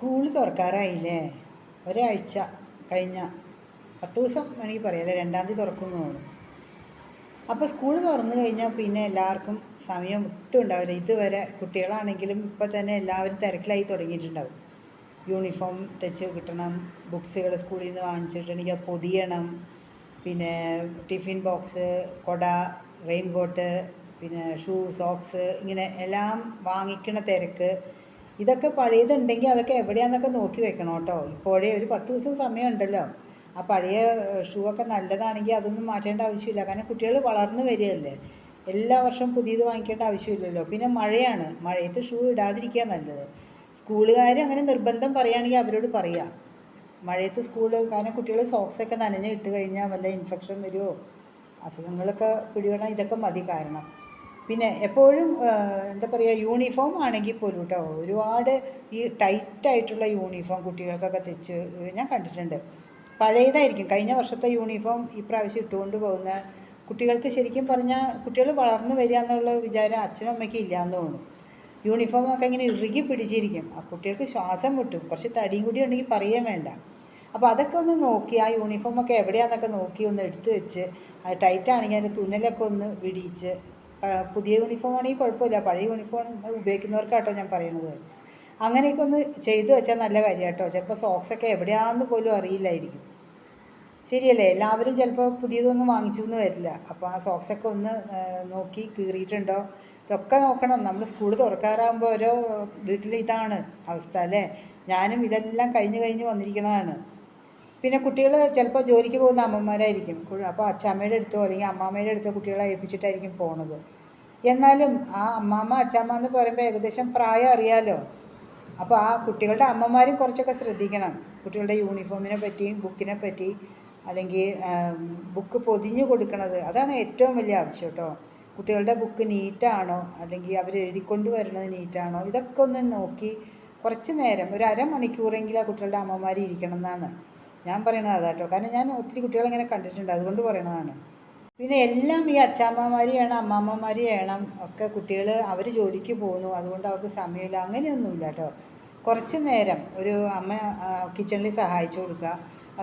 School തുറക്കാറായില്ലേ? ഒരാഴ്ച കഴിഞ്ഞ പത്ത് ദിവസം വേണമെങ്കിൽ പറയാം. രണ്ടാം തീയതി തുറക്കുമെന്ന് തോന്നുന്നു. അപ്പോൾ സ്കൂൾ തുറന്നു കഴിഞ്ഞാൽ പിന്നെ എല്ലാവർക്കും സമയം ഒട്ടും ഉണ്ടാവില്ല. ഇതുവരെ കുട്ടികളാണെങ്കിലും ഇപ്പോൾ തന്നെ എല്ലാവരും തിരക്കിലായി തുടങ്ങിയിട്ടുണ്ടാവും. യൂണിഫോം തെച്ച് കിട്ടണം ബുക്സുകൾ സ്കൂളിൽ നിന്ന് വാങ്ങിച്ചിട്ടുണ്ടെങ്കിൽ പൊതിയണം. പിന്നെ ടിഫിൻ ബോക്സ് കൊട റെയിൻ കോട്ട് പിന്നെ ഷൂ സോക്സ് ഇങ്ങനെ എല്ലാം വാങ്ങിക്കണ തിരക്ക് ഇതൊക്കെ പഴയതുണ്ടെങ്കിൽ അതൊക്കെ എവിടെയാണെന്നൊക്കെ നോക്കി വെക്കണം കേട്ടോ. ഇപ്പോഴേ ഒരു പത്ത് ദിവസം സമയമുണ്ടല്ലോ. ആ പഴയ ഷൂ ഒക്കെ നല്ലതാണെങ്കിൽ അതൊന്നും മാറ്റേണ്ട ആവശ്യമില്ല. കാരണം കുട്ടികൾ വളർന്നു വരികയല്ലേ. എല്ലാ വർഷവും പുതിയത് വാങ്ങിക്കേണ്ട ആവശ്യമില്ലല്ലോ. പിന്നെ മഴയാണ്. മഴയത്ത് ഷൂ ഇടാതിരിക്കുക നല്ലത്. സ്കൂളുകാർ അങ്ങനെ നിർബന്ധം പറയുകയാണെങ്കിൽ അവരോട് പറയുക മഴയത്ത് സ്കൂൾ കാരണം കുട്ടികൾ സോക്സൊക്കെ നനഞ്ഞ് ഇട്ട് കഴിഞ്ഞാൽ വല്ല ഇൻഫെക്ഷൻ വരുമോ അസുഖങ്ങളൊക്കെ പിടിപെടാൻ ഇതൊക്കെ മതി കാരണം. പിന്നെ എപ്പോഴും എന്താ പറയുക യൂണിഫോം ആണെങ്കിൽ പോലും കേട്ടോ ഒരുപാട് ഈ ടൈറ്റായിട്ടുള്ള യൂണിഫോം കുട്ടികൾക്കൊക്കെ തെച്ച് ഞാൻ കണ്ടിട്ടുണ്ട്. പഴയതായിരിക്കും. കഴിഞ്ഞ വർഷത്തെ യൂണിഫോം ഈ പ്രാവശ്യം ഇട്ടുകൊണ്ട് പോകുന്ന കുട്ടികൾക്ക് ശരിക്കും പറഞ്ഞാൽ കുട്ടികൾ വളർന്നു വരിക എന്നുള്ള വിചാരം അച്ഛനും അമ്മയ്ക്കും ഇല്ലാന്ന് തോന്നുന്നു യൂണിഫോമൊക്കെ ഇങ്ങനെ ഇറുകി പിടിച്ചിരിക്കും. ആ കുട്ടികൾക്ക് ശ്വാസം മുട്ടും. കുറച്ച് തടിയും കൂടി ഉണ്ടെങ്കിൽ പറയുകയും വേണ്ട. അപ്പോൾ അതൊക്കെ ഒന്ന് നോക്കി ആ യൂണിഫോമൊക്കെ എവിടെയാണെന്നൊക്കെ നോക്കി ഒന്ന് എടുത്തു വെച്ച് അത് ടൈറ്റാണെങ്കിൽ അതിന്റെ തുന്നലൊക്കെ ഒന്ന് വിടിയിച്ച് പുതിയ യൂണിഫോം ആണെങ്കിൽ കുഴപ്പമില്ല. പഴയ യൂണിഫോം ഉപയോഗിക്കുന്നവർക്കാട്ടോ ഞാൻ പറയുന്നത് അങ്ങനെയൊക്കെ ഒന്ന് ചെയ്തു വെച്ചാൽ നല്ല കാര്യം കേട്ടോ ചിലപ്പോൾ സോക്സൊക്കെ എവിടെയാണെന്ന് പോലും അറിയില്ലായിരിക്കും. ശരിയല്ലേ? എല്ലാവരും ചിലപ്പോൾ പുതിയതൊന്നും വാങ്ങിച്ചു എന്ന് വരില്ല. അപ്പോൾ ആ സോക്സൊക്കെ ഒന്ന് നോക്കി കീറിയിട്ടുണ്ടോ? ഇതൊക്കെ നോക്കണം. നമ്മൾ സ്കൂൾ തുറക്കാറാകുമ്പോൾ ഓരോ വീട്ടിൽ ഇതാണ് അവസ്ഥ അല്ലേ? ഞാനും ഇതെല്ലാം കഴിഞ്ഞ് കഴിഞ്ഞ് വന്നിരിക്കുന്നതാണ് പിന്നെ കുട്ടികൾ ചിലപ്പോൾ ജോലിക്ക് പോകുന്ന അമ്മമാരായിരിക്കും. അപ്പോൾ അച്ചാമ്മയുടെ അടുത്തോ അല്ലെങ്കിൽ അമ്മാമ്മയുടെ അടുത്തോ കുട്ടികളെ ഏൽപ്പിച്ചിട്ടായിരിക്കും പോണത്. എന്നാലും ആ അമ്മാമ്മ അച്ചാമ്മ എന്ന് പറയുമ്പോൾ ഏകദേശം പ്രായം അറിയാലോ. അപ്പോൾ ആ കുട്ടികളുടെ അമ്മമാരും കുറച്ചൊക്കെ ശ്രദ്ധിക്കണം. കുട്ടികളുടെ യൂണിഫോമിനെ പറ്റിയും ബുക്കിനെ പറ്റി അല്ലെങ്കിൽ ബുക്ക് പൊതിഞ്ഞു കൊടുക്കണത്. അതാണ് ഏറ്റവും വലിയ ആവശ്യം കേട്ടോ. കുട്ടികളുടെ ബുക്ക് നീറ്റാണോ? അല്ലെങ്കിൽ അവർ എഴുതിക്കൊണ്ട് വരുന്നത് നീറ്റാണോ? ഇതൊക്കെ ഒന്ന് നോക്കി കുറച്ച് നേരം ഒരു അരമണിക്കൂറെങ്കിലും ആ കുട്ടികളുടെ അമ്മമാർ ഇരിക്കണം എന്നാണ്. ഞാൻ പറയണത് അതാട്ടോ. കാരണം ഞാൻ ഒത്തിരി കുട്ടികളിങ്ങനെ കണ്ടിട്ടുണ്ട്. അതുകൊണ്ട് പറയണതാണ്. പിന്നെ എല്ലാം ഈ അമ്മാമ്മമാർ ചെയ്യണം ഒക്കെ കുട്ടികൾ അവർ ജോലിക്ക് പോകുന്നു അതുകൊണ്ട് അവർക്ക് സമയമില്ല. അങ്ങനെയൊന്നുമില്ല കേട്ടോ കുറച്ച് നേരം ഒരു അമ്മ കിച്ചണിൽ സഹായിച്ചു കൊടുക്കുക.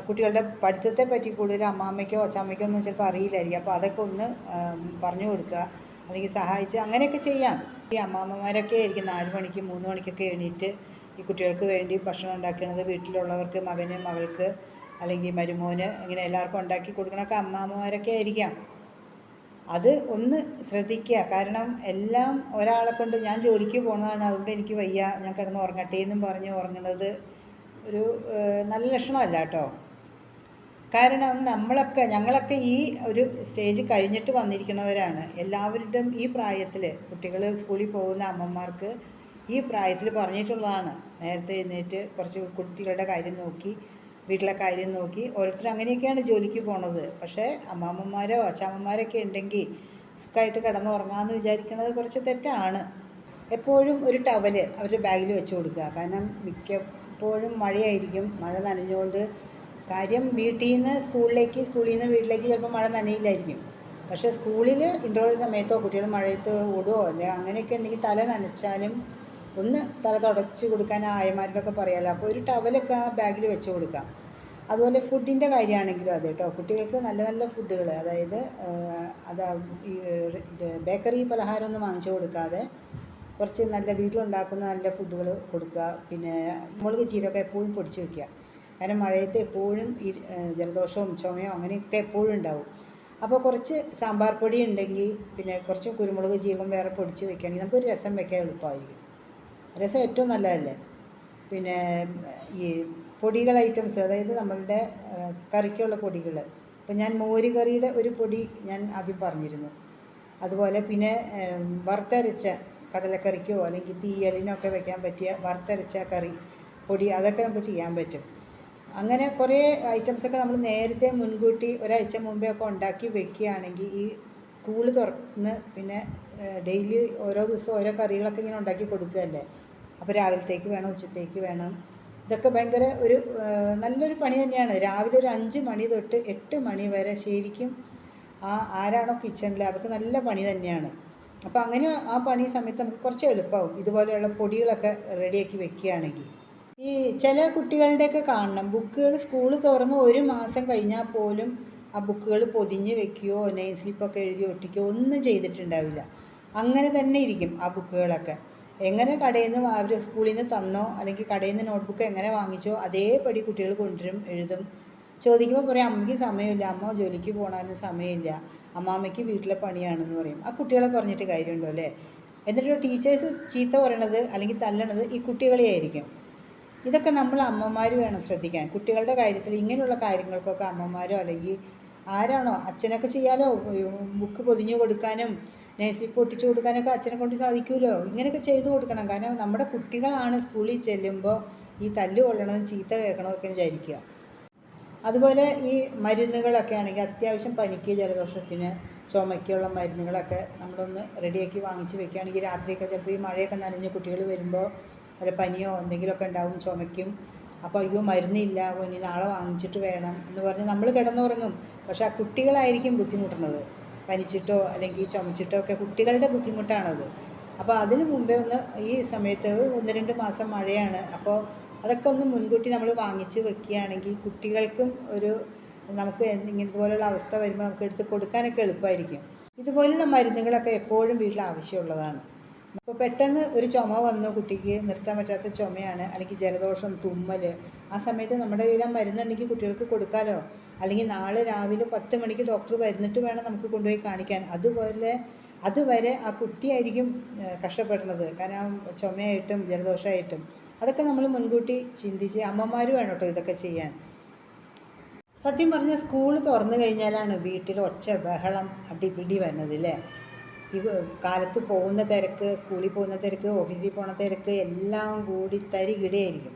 കുട്ടികളുടെ പഠിത്തത്തെ പറ്റി കൂടുതൽ അമ്മാമ്മയ്ക്കോ അച്ചാമ്മയ്ക്കോ ഒന്നും ചിലപ്പോൾ അറിയില്ലായിരിക്കും. അപ്പോൾ അതൊക്കെ ഒന്ന് പറഞ്ഞു കൊടുക്കുക. അല്ലെങ്കിൽ സഹായിച്ച് അങ്ങനെയൊക്കെ ചെയ്യാം. ഈ അമ്മാമ്മമാരൊക്കെ ആയിരിക്കും നാല് മണിക്ക് മൂന്ന് മണിക്കൊക്കെ എണീറ്റ് ഈ കുട്ടികൾക്ക് വേണ്ടി ഭക്ഷണം ഉണ്ടാക്കുന്നത് വീട്ടിലുള്ളവർക്ക് മകന് മകൾക്ക് അല്ലെങ്കിൽ മരുമോന് ഇങ്ങനെ എല്ലാവർക്കും ഉണ്ടാക്കി കൊടുക്കണമൊക്കെ അമ്മാമ്മമാരൊക്കെ ആയിരിക്കാം. അത് ഒന്ന് ശ്രദ്ധിക്കുക. കാരണം എല്ലാം ഒരാളെ കൊണ്ട് ഞാൻ ജോലിക്ക് പോകുന്നതാണ് അതുകൊണ്ട് എനിക്ക് വയ്യ. ഞാൻ കിടന്ന് ഉറങ്ങട്ടെ എന്നും പറഞ്ഞ് ഉറങ്ങുന്നത് ഒരു നല്ല ലക്ഷണമല്ല കേട്ടോ. കാരണം നമ്മളൊക്കെ ഞങ്ങളൊക്കെ ഈ ഒരു സ്റ്റേജ് കഴിഞ്ഞിട്ട് വന്നിരിക്കുന്നവരാണ് എല്ലാവരുടെയും ഈ പ്രായത്തിൽ കുട്ടികൾ സ്കൂളിൽ പോകുന്ന അമ്മമാർക്ക് ഈ പ്രായത്തിൽ പറഞ്ഞിട്ടുള്ളതാണ്. നേരത്തെ എഴുന്നേറ്റ് കുറച്ച് കുട്ടികളുടെ കാര്യം നോക്കി വീട്ടിലെ കാര്യം നോക്കി. ഓരോരുത്തർ അങ്ങനെയൊക്കെയാണ് ജോലിക്ക് പോണത്. പക്ഷേ അമ്മാമ്മമാരോ അച്ചാമ്മമാരൊക്കെ ഉണ്ടെങ്കിൽ സുഖമായിട്ട് കിടന്നുറങ്ങാമെന്ന് വിചാരിക്കുന്നത് കുറച്ച് തെറ്റാണ്. എപ്പോഴും ഒരു ടവൽ അവരുടെ ബാഗിൽ വെച്ച് കൊടുക്കുക. കാരണം മിക്കപ്പോഴും മഴയായിരിക്കും. മഴ നനഞ്ഞുകൊണ്ട് കാര്യം വീട്ടിൽ നിന്ന് സ്കൂളിലേക്ക് സ്കൂളിൽ നിന്ന് വീട്ടിലേക്ക് ചിലപ്പോൾ മഴ നനയില്ലായിരിക്കും. പക്ഷേ സ്കൂളിൽ ഇന്റർവ്യൂ സമയത്തോ കുട്ടികൾ മഴയത്ത് ഓടുകയോ അല്ലെങ്കിൽ അങ്ങനെയൊക്കെ ഉണ്ടെങ്കിൽ തല നനച്ചാലും ഒന്ന് തല തുടച്ച് കൊടുക്കാൻ ആയമാരോടൊക്കെ പറയാമല്ലോ അപ്പോൾ ഒരു ടവലൊക്കെ ആ ബാഗിൽ വെച്ച് കൊടുക്കാം. അതുപോലെ ഫുഡിന്റെ കാര്യമാണെങ്കിലും അതെ കേട്ടോ കുട്ടികൾക്ക് നല്ല നല്ല ഫുഡുകൾ അതായത് അത് ഈ ഇത് ബേക്കറി പലഹാരമൊന്നും വാങ്ങിച്ചു കൊടുക്കാതെ കുറച്ച് നല്ല വീട്ടിലുണ്ടാക്കുന്ന നല്ല ഫുഡുകൾ കൊടുക്കുക. പിന്നെ മുളക് ചീരൊക്കെ എപ്പോഴും പൊടിച്ച് വയ്ക്കുക കാരണം മഴയത്ത് എപ്പോഴും ഈ ജലദോഷവും ചുമയോ അങ്ങനെയൊക്കെ എപ്പോഴും ഉണ്ടാവും. അപ്പോൾ കുറച്ച് സാമ്പാർ പൊടി ഉണ്ടെങ്കിൽ പിന്നെ കുറച്ച് കുരുമുളക് ജീരകം വേറെ പൊടിച്ച് വെക്കുകയാണെങ്കിൽ നമുക്കൊരു രസം വെക്കാൻ എളുപ്പമായിരിക്കും. രസം ഏറ്റവും നല്ലതല്ലേ? പിന്നെ ഈ പൊടികൾ ഐറ്റംസ് അതായത് നമ്മളുടെ കറിക്കുള്ള പൊടികൾ. ഇപ്പം ഞാൻ മോര് കറിയുടെ ഒരു പൊടി ഞാൻ ആദ്യം പറഞ്ഞിരുന്നു. അതുപോലെ പിന്നെ വറുത്തരച്ച കടലക്കറിക്കോ അല്ലെങ്കിൽ തീയലിനൊക്കെ വെക്കാൻ പറ്റിയ വറുത്തരച്ച കറി പൊടി അതൊക്കെ നമുക്ക് ചെയ്യാൻ പറ്റും. അങ്ങനെ കുറേ ഐറ്റംസൊക്കെ നമ്മൾ നേരത്തെ മുൻകൂട്ടി ഒരാഴ്ച മുമ്പേ ഒക്കെ ഉണ്ടാക്കി വെക്കുകയാണെങ്കിൽ ഈ സ്കൂൾ തുറന്ന് പിന്നെ ഡെയിലി ഓരോ ദിവസവും ഓരോ കറികളൊക്കെ ഇങ്ങനെ ഉണ്ടാക്കി കൊടുക്കുകയല്ലേ? അപ്പോൾ രാവിലത്തേക്ക് വേണം ഉച്ചത്തേക്ക് വേണം. ഇതൊക്കെ ഭയങ്കര ഒരു നല്ലൊരു പണി തന്നെയാണ്. രാവിലെ ഒരു അഞ്ച് മണി തൊട്ട് എട്ട് മണി വരെ ശരിക്കും ആ ആരാണോ കിച്ചണിൽ അവർക്ക് നല്ല പണി തന്നെയാണ്. അപ്പോൾ അങ്ങനെ ആ പണി സമയത്ത് നമുക്ക് കുറച്ച് എളുപ്പമാവും ഇതുപോലെയുള്ള പൊടികളൊക്കെ റെഡിയാക്കി വെക്കുകയാണെങ്കിൽ. ഈ ചില കുട്ടികളുടെയൊക്കെ കാണണം. ബുക്കുകൾ സ്കൂൾ തുറന്ന് ഒരു മാസം കഴിഞ്ഞാൽ പോലും ആ ബുക്കുകൾ പൊതിഞ്ഞ് വെക്കുകയോ നെയിം സ്ലിപ്പൊക്കെ എഴുതി ഒട്ടിക്കുകയോ ഒന്നും ചെയ്തിട്ടുണ്ടാവില്ല. അങ്ങനെ തന്നെ ഇരിക്കും ആ ബുക്കുകളൊക്കെ. എങ്ങനെ കടയിൽ നിന്ന് അവർ സ്കൂളിൽ നിന്ന് തന്നോ? അല്ലെങ്കിൽ കടയിൽ നിന്ന് നോട്ട്ബുക്ക് എങ്ങനെ വാങ്ങിച്ചോ? അതേപടി കുട്ടികൾ കൊണ്ടുവരും എഴുതും. ചോദിക്കുമ്പോൾ പറയും അമ്മയ്ക്ക് സമയമില്ല. അമ്മ ജോലിക്ക് പോകണമെന്ന് സമയമില്ല. അമ്മാമ്മയ്ക്ക് വീട്ടിലെ പണിയാണെന്ന് പറയും. ആ കുട്ടികളെ പറഞ്ഞിട്ട് കാര്യമുണ്ടോ അല്ലേ? എന്നിട്ട് ടീച്ചേഴ്സ് ചീത്ത പറയണത് അല്ലെങ്കിൽ തല്ലണത് ഈ കുട്ടികളെയായിരിക്കും ഇതൊക്കെ നമ്മൾ അമ്മമാർ വേണം ശ്രദ്ധിക്കാൻ. കുട്ടികളുടെ കാര്യത്തിൽ ഇങ്ങനെയുള്ള കാര്യങ്ങൾക്കൊക്കെ അമ്മമാരോ അല്ലെങ്കിൽ ആരാണോ അച്ഛനൊക്കെ ചെയ്യാലോ ബുക്ക് പൊതിഞ്ഞു കൊടുക്കാനും നഴ്സറി പൊട്ടിച്ചു കൊടുക്കാനൊക്കെ അച്ഛനെ കൊണ്ട് സാധിക്കുമല്ലോ ഇങ്ങനെയൊക്കെ ചെയ്തു കൊടുക്കണം. കാരണം നമ്മുടെ കുട്ടികളാണ് സ്കൂളിൽ ചെല്ലുമ്പോൾ ഈ തല്ല് കൊള്ളണതും ചീത്ത കേൾക്കണമൊക്കെ വിചാരിക്കുക. അതുപോലെ ഈ മരുന്നുകളൊക്കെ ആണെങ്കിൽ അത്യാവശ്യം പനിക്ക് ജലദോഷത്തിന് ചുമയ്ക്കുള്ള മരുന്നുകളൊക്കെ നമ്മളൊന്ന് റെഡിയാക്കി വാങ്ങിച്ച് വെക്കുകയാണെങ്കിൽ രാത്രിയൊക്കെ ചിലപ്പോൾ ഈ മഴയൊക്കെ നനഞ്ഞ് കുട്ടികൾ വരുമ്പോൾ വല്ല പനിയോ എന്തെങ്കിലുമൊക്കെ ഉണ്ടാവും ചുമയ്ക്കും. അപ്പോൾ അയ്യോ മരുന്നില്ല ഇനി നാളെ വാങ്ങിച്ചിട്ട് വേണം എന്ന് പറഞ്ഞ് നമ്മൾ കിടന്നുറങ്ങും. പക്ഷെ ആ കുട്ടികളായിരിക്കും ബുദ്ധിമുട്ടുന്നത്. പനിച്ചിട്ടോ അല്ലെങ്കിൽ ചുമച്ചിട്ടോ ഒക്കെ കുട്ടികളുടെ ബുദ്ധിമുട്ടാണത്. അപ്പോൾ അതിന് മുമ്പേ ഒന്ന് ഈ സമയത്ത് ഒന്ന് രണ്ട് മാസം മഴയാണ്. അപ്പോൾ അതൊക്കെ ഒന്ന് മുൻകൂട്ടി നമ്മൾ വാങ്ങിച്ച് വെക്കുകയാണെങ്കിൽ കുട്ടികൾക്കും ഒരു നമുക്ക് ഇതുപോലുള്ള അവസ്ഥ വരുമ്പോൾ നമുക്ക് എടുത്ത് കൊടുക്കാനൊക്കെ എളുപ്പമായിരിക്കും ഇതുപോലുള്ള മരുന്നുകളൊക്കെ എപ്പോഴും വീട്ടിൽ ആവശ്യമുള്ളതാണ്. അപ്പോൾ പെട്ടെന്ന് ഒരു ചുമ വന്നു കുട്ടിക്ക് നിർത്താൻ പറ്റാത്ത ചുമയാണ് അല്ലെങ്കിൽ ജലദോഷം തുമ്മൽ ആ സമയത്ത് നമ്മുടെ കയ്യിൽ ആ മരുന്നുണ്ടെങ്കിൽ കുട്ടികൾക്ക് കൊടുക്കാമല്ലോ അല്ലെങ്കിൽ നാളെ രാവിലെ പത്ത് മണിക്ക് ഡോക്ടർ വന്നിട്ട് വേണം നമുക്ക് കൊണ്ടുപോയി കാണിക്കാൻ. അതുപോലെ അതുവരെ ആ കുട്ടിയായിരിക്കും കഷ്ടപ്പെടുന്നത് കാരണം ചുമയായിട്ടും ജലദോഷമായിട്ടും അതൊക്കെ നമ്മൾ മുൻകൂട്ടി ചിന്തിച്ച് അമ്മമാർ വേണം കേട്ടോ ഇതൊക്കെ ചെയ്യാൻ. സത്യം പറഞ്ഞാൽ സ്കൂൾ തുറന്നു കഴിഞ്ഞാലാണ് വീട്ടിൽ ഒച്ച ബഹളം അടിപിടി വരുന്നത് അല്ലേ ഈ കാലത്ത് പോകുന്ന തിരക്ക് സ്കൂളിൽ പോകുന്ന തിരക്ക് ഓഫീസിൽ പോകുന്ന തിരക്ക് എല്ലാം കൂടി തരികിടയായിരിക്കും.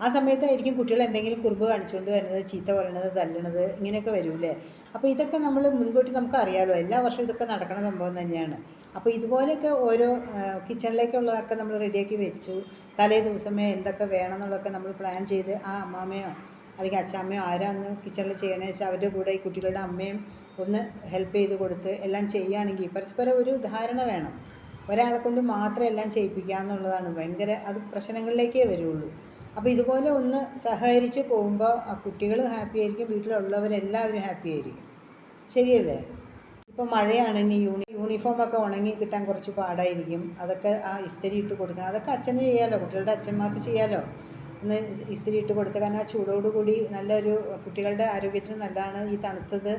ആ സമയത്തായിരിക്കും കുട്ടികൾ എന്തെങ്കിലും കുറുമ്പ് കാണിച്ചുകൊണ്ട് വരുന്നത് ചീത്ത പറയണത് തല്ലണത് ഇങ്ങനെയൊക്കെ വരൂലേ അപ്പോൾ ഇതൊക്കെ നമ്മൾ മുൻകൂട്ടി നമുക്ക് അറിയാമല്ലോ എല്ലാ വർഷവും ഇതൊക്കെ നടക്കുന്ന സംഭവം തന്നെയാണ്. അപ്പോൾ ഇതുപോലെയൊക്കെ ഓരോ കിച്ചണിലേക്കുള്ളതൊക്കെ നമ്മൾ റെഡിയാക്കി വെച്ചു. തലേ ദിവസമേ എന്തൊക്കെ വേണം എന്നുള്ളതൊക്കെ നമ്മൾ പ്ലാൻ ചെയ്ത് ആ അമ്മാമ്മയോ അല്ലെങ്കിൽ അച്ചാമ്മയോ ആരാന്ന് കിച്ചണിൽ ചെയ്യണമെന്ന് വെച്ചാൽ അവരുടെ കൂടെ ഈ കുട്ടികളുടെ അമ്മയും ഒന്ന് ഹെൽപ്പ് ചെയ്ത് കൊടുത്ത് എല്ലാം ചെയ്യുകയാണെങ്കിൽ പരസ്പരം ഒരു ധാരണ വേണം. ഒരാളെ കൊണ്ട് മാത്രം എല്ലാം ചെയ്യിപ്പിക്കുക എന്നുള്ളതാണ്. ഭയങ്കര അത് പ്രശ്നങ്ങളിലേക്കേ വരുള്ളൂ. അപ്പോൾ ഇതുപോലെ ഒന്ന് സഹകരിച്ച് പോകുമ്പോൾ ആ കുട്ടികൾ ഹാപ്പി ആയിരിക്കും വീട്ടിലുള്ളവരെല്ലാവരും ഹാപ്പി ആയിരിക്കും. ശരിയല്ലേ? ഇപ്പോൾ മഴയാണെങ്കിൽ യൂണി യൂണിഫോമൊക്കെ ഉണങ്ങി കിട്ടാൻ കുറച്ച് പാടായിരിക്കും. അതൊക്കെ ആ ഇസ്തിരി ഇട്ട് കൊടുക്കണം. അതൊക്കെ അച്ഛന് ചെയ്യാമല്ലോ കുട്ടികളുടെ അച്ഛന്മാർക്ക് ചെയ്യാമല്ലോ ഒന്ന് ഇസ്തിരി ഇട്ട് കൊടുത്ത് കാരണം ആ ചൂടോടുകൂടി നല്ലൊരു കുട്ടികളുടെ ആരോഗ്യത്തിന് നല്ലതാണ് ഈ തണുത്തത്.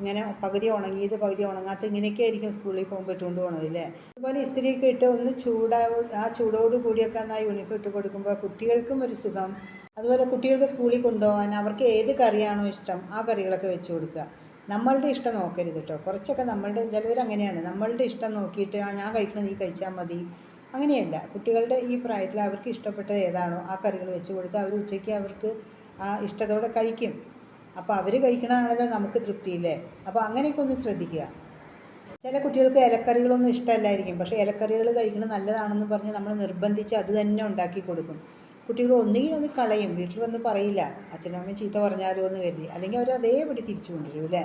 ഇങ്ങനെ പകുതി ഉണങ്ങിയത് പകുതി ഉണങ്ങാത്ത ഇങ്ങനെയൊക്കെ ആയിരിക്കും സ്കൂളിൽ പോകുമ്പോൾ ഇട്ടുകൊണ്ട് പോകണത് അല്ലേ അതുപോലെ ഇസ്തിരിയൊക്കെ ഇട്ട് ഒന്ന് ചൂടാ ആ ചൂടോട് കൂടിയൊക്കെ ആ യൂണിഫോം ഇട്ട് കൊടുക്കുമ്പോൾ കുട്ടികൾക്കും ഒരു സുഖം. അതുപോലെ കുട്ടികൾക്ക് സ്കൂളിൽ കൊണ്ടുപോകാൻ അവർക്ക് ഏത് കറിയാണോ ഇഷ്ടം ആ കറികളൊക്കെ വെച്ച് കൊടുക്കുക. നമ്മളുടെ ഇഷ്ടം നോക്കരുത് കേട്ടോ കുറച്ചൊക്കെ നമ്മളുടെ ചിലവർ അങ്ങനെയാണ്. നമ്മളുടെ ഇഷ്ടം നോക്കിയിട്ട് ആ ഞാൻ കഴിക്കുന്നത് നീ കഴിച്ചാൽ മതി. അങ്ങനെയല്ല. കുട്ടികളുടെ ഈ പ്രായത്തിൽ അവർക്ക് ഇഷ്ടപ്പെട്ടത് ഏതാണോ ആ കറികൾ വെച്ച് കൊടുത്ത് അവർ ഉച്ചയ്ക്ക് അവർക്ക് ആ ഇഷ്ടത്തോടെ കഴിക്കും. അപ്പോൾ അവർ കഴിക്കണതാണല്ലോ നമുക്ക് തൃപ്തിയില്ലേ? അപ്പോൾ അങ്ങനെയൊക്കെ ഒന്ന് ശ്രദ്ധിക്കുക. ചില കുട്ടികൾക്ക് ഇലക്കറികളൊന്നും ഇഷ്ടമല്ലായിരിക്കും. പക്ഷേ ഇലക്കറികൾ കഴിക്കുന്നത് നല്ലതാണെന്ന് പറഞ്ഞ് നമ്മൾ നിർബന്ധിച്ച് അത് തന്നെ ഉണ്ടാക്കി കൊടുക്കും. കുട്ടികൾ ഒന്നുകിൽ അത് കളയും വീട്ടിൽ വന്ന് പറയില്ല അച്ഛനും അമ്മയും ചീത്ത പറഞ്ഞാലോ എന്ന് കരുതി. അല്ലെങ്കിൽ അവർ അതേപടി തിരിച്ചു കൊണ്ടുവരും അല്ലേ?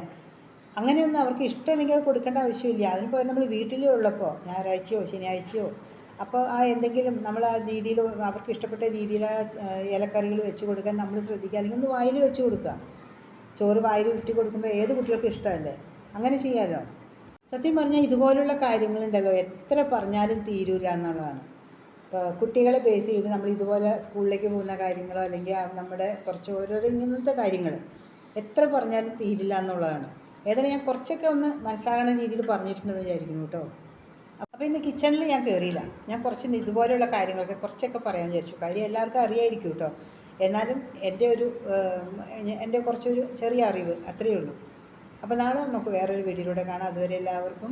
അങ്ങനെയൊന്നും അവർക്ക് ഇഷ്ടമില്ലെങ്കിൽ അത് കൊടുക്കേണ്ട ആവശ്യമില്ല. അതിന് പകരം നമ്മൾ വീട്ടിലേ ഉള്ളപ്പോൾ ഞായറാഴ്ചയോ ശനിയാഴ്ചയോ അപ്പോൾ ആ എന്തെങ്കിലും നമ്മൾ ആ രീതിയിൽ അവർക്ക് ഇഷ്ടപ്പെട്ട രീതിയിൽ ആ ഇലക്കറികൾ വെച്ച് കൊടുക്കാൻ നമ്മൾ ശ്രദ്ധിക്കുക. അല്ലെങ്കിൽ ഒന്ന് വായിൽ വെച്ച് കൊടുക്കുക. ചോറ് വായിൽ ഉരുട്ടി കൊടുക്കുമ്പോൾ ഏത് കുട്ടികൾക്കും ഇഷ്ടമല്ലേ? അങ്ങനെ ചെയ്യാമല്ലോ സത്യം പറഞ്ഞാൽ ഇതുപോലുള്ള കാര്യങ്ങളുണ്ടല്ലോ. എത്ര പറഞ്ഞാലും തീരൂല എന്നുള്ളതാണ്. ഇപ്പോൾ കുട്ടികളെ ബേസ് ചെയ്ത് നമ്മൾ ഇതുപോലെ സ്കൂളിലേക്ക് പോകുന്ന കാര്യങ്ങളോ അല്ലെങ്കിൽ നമ്മുടെ കുറച്ച് ഓരോരോ ഇങ്ങനത്തെ കാര്യങ്ങൾ എത്ര പറഞ്ഞാലും തീരില്ല എന്നുള്ളതാണ്. ഏതായാലും ഞാൻ കുറച്ചൊക്കെ ഒന്ന് മനസ്സിലാകുന്ന രീതിയിൽ പറഞ്ഞിട്ടുണ്ടെന്ന് വിചാരിക്കുന്നു കേട്ടോ. അപ്പോൾ ഇന്ന് കിച്ചണിൽ ഞാൻ കയറിയില്ല ഞാൻ കുറച്ച് ഇതുപോലെയുള്ള കാര്യങ്ങളൊക്കെ കുറച്ചൊക്കെ പറയാൻ വിചാരിച്ചു. കാര്യം എല്ലാവർക്കും അറിയായിരിക്കും കേട്ടോ. എന്നാലും എന്റെ ഒരു എന്റെ കുറച്ചൊരു ചെറിയ അറിവ് അത്രയേ ഉള്ളൂ. അപ്പോൾ നാളെ നമുക്ക് വേറൊരു വീഡിയോയിലൂടെ കാണാം. അതുവരെ എല്ലാവർക്കും